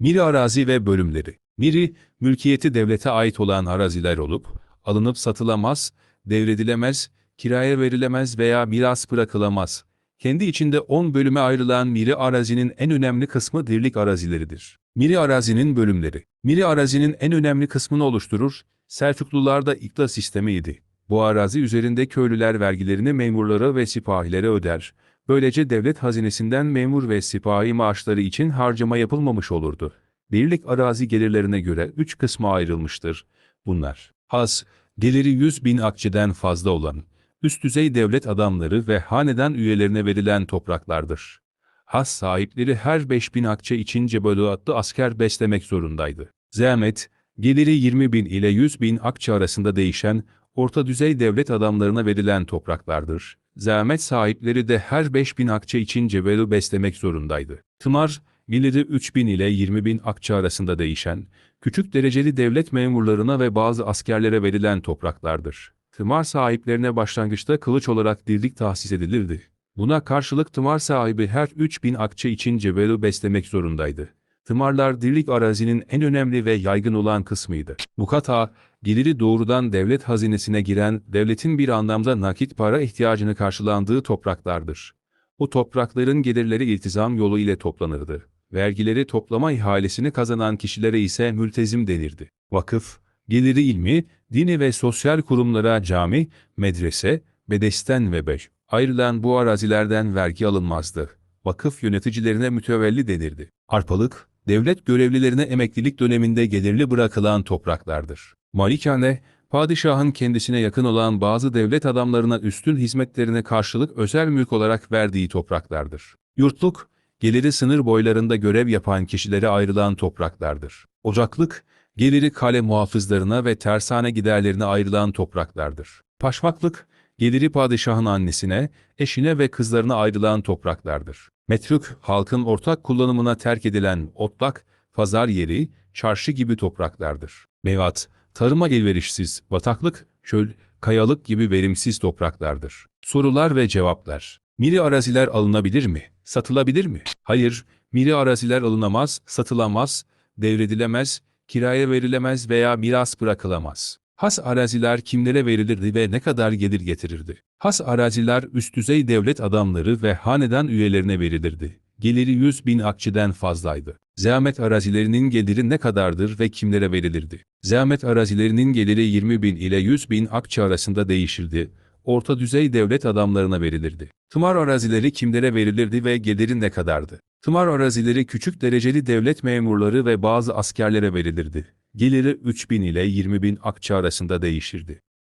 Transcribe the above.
Miri arazi ve bölümleri. Miri, mülkiyeti devlete ait olan araziler olup, alınıp satılamaz, devredilemez, kiraya verilemez veya miras bırakılamaz. Kendi içinde 10 bölüme ayrılan Miri arazinin en önemli kısmı dirlik arazileridir. Miri arazinin bölümleri. Miri arazinin en önemli kısmını oluşturur, Selçuklularda ikta sistemiydi. Bu arazi üzerinde köylüler vergilerini memurlara ve sipahilere öder. Böylece devlet hazinesinden memur ve sipahi maaşları için harcama yapılmamış olurdu. Birlik arazi gelirlerine göre üç kısma ayrılmıştır. Bunlar, has, geliri 100 bin akçeden fazla olan, üst düzey devlet adamları ve hanedan üyelerine verilen topraklardır. Has sahipleri her 5 bin akçe için cebelü adlı asker beslemek zorundaydı. Zahmet, geliri 20 bin ile 100 bin akçe arasında değişen, orta düzey devlet adamlarına verilen topraklardır. Zahmet sahipleri de her 5 bin akçe için cebelü beslemek zorundaydı. Tımar, geliri 3 bin ile 20 bin akçe arasında değişen, küçük dereceli devlet memurlarına ve bazı askerlere verilen topraklardır. Tımar sahiplerine başlangıçta kılıç olarak dirlik tahsis edilirdi. Buna karşılık tımar sahibi her 3 bin akçe için cebelü beslemek zorundaydı. Tımarlar dirlik arazinin en önemli ve yaygın olan kısmıydı. Mukata, geliri doğrudan devlet hazinesine giren, devletin bir anlamda nakit para ihtiyacını karşılandığı topraklardır. Bu toprakların gelirleri iltizam yolu ile toplanırdı. Vergileri toplama ihalesini kazanan kişilere ise mültezim denirdi. Vakıf, geliri ilmi, dini ve sosyal kurumlara cami, medrese, bedesten ve beş ayrılan bu arazilerden vergi alınmazdı. Vakıf yöneticilerine mütevelli denirdi. Arpalık, devlet görevlilerine emeklilik döneminde gelirli bırakılan topraklardır. Malikane, padişahın kendisine yakın olan bazı devlet adamlarına üstün hizmetlerine karşılık özel mülk olarak verdiği topraklardır. Yurtluk, geliri sınır boylarında görev yapan kişilere ayrılan topraklardır. Ocaklık, geliri kale muhafızlarına ve tersane giderlerine ayrılan topraklardır. Paşmaklık, geliri padişahın annesine, eşine ve kızlarına ayrılan topraklardır. Metruk, halkın ortak kullanımına terk edilen otlak, pazar yeri, çarşı gibi topraklardır. Mevat, tarıma elverişsiz, bataklık, çöl, kayalık gibi verimsiz topraklardır. Sorular ve cevaplar. Miri araziler alınabilir mi? Satılabilir mi? Hayır, miri araziler alınamaz, satılamaz, devredilemez, kiraya verilemez veya miras bırakılamaz. Has araziler kimlere verilirdi ve ne kadar gelir getirirdi? Has araziler üst düzey devlet adamları ve hanedan üyelerine verilirdi. Geliri 100 bin akçeden fazlaydı. Zahmet arazilerinin geliri ne kadardır ve kimlere verilirdi? Zahmet arazilerinin geliri 20 bin ile 100 bin akçe arasında değişirdi. Orta düzey devlet adamlarına verilirdi. Tımar arazileri kimlere verilirdi ve geliri ne kadardı? Tımar arazileri küçük dereceli devlet memurları ve bazı askerlere verilirdi. Geliri 3 bin ile 20 bin akçe arasında değişirdi.